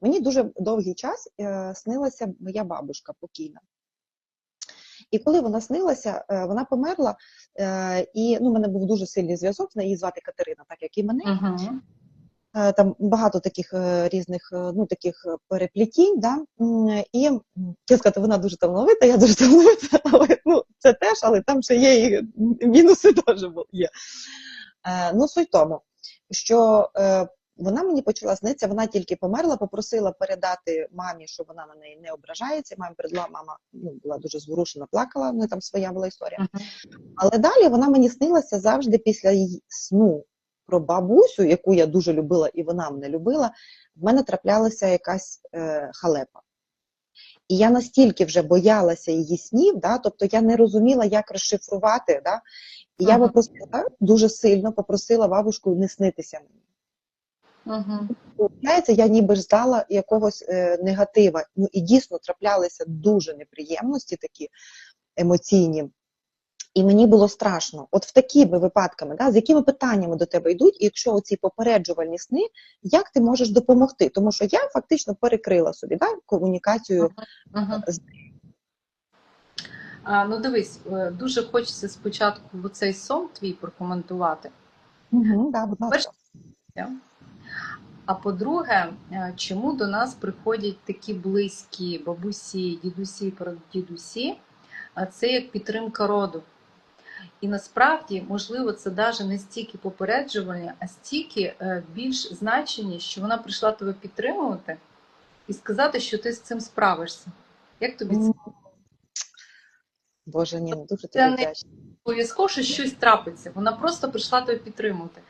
Мені дуже довгий час е, снилася моя бабушка покійна. І коли вона снилася, е, вона померла, е, і ну, в мене був дуже сильний зв'язок, її звати Катерина, так як і мене. Е, Там багато таких різних ну, таких переплетінь. Да? І чесно сказати, вона дуже талановита, я дуже талановита, але ну, це теж, але там ще є і мінуси теж є. Ну, суть тому, що вона мені почала снитися, вона тільки померла, попросила передати мамі, що вона на неї не ображається. Мамі передала, мама ну, була дуже зворушена, плакала, ну там своя була історія. Угу. Але далі вона мені снилася завжди після її сну про бабусю, яку я дуже любила, і вона мене любила. В мене траплялася якась е, халепа. І я настільки вже боялася її снів, да, тобто я не розуміла, як розшифрувати. Да, і я Ага. попросила дуже сильно попросила бабушку не снитися мені. Угу. Я ніби ж ждала якогось е, негатива. Ну і дійсно траплялися дуже неприємності такі емоційні. І мені було страшно. От в такими випадками, да, з якими питаннями до тебе йдуть, і якщо оці попереджувальні сни, як ти можеш допомогти? Тому що я фактично перекрила собі да, комунікацію. Угу. з- А, ну дивись, е, дуже хочеться спочатку цей сон твій прокоментувати. Угу, да, будь ласка. А по-друге, е, чому до нас приходять такі близькі бабусі, дідусі, дідусі? Це як підтримка роду. І насправді, можливо, це навіть не стільки попереджування, а стільки е, більш значення, що вона прийшла тебе підтримувати і сказати, що ти з цим справишся. Як тобі це? Боже, ні, дуже Це не- Обов'язково що щось трапиться. Вона просто прийшла тебе підтримувати.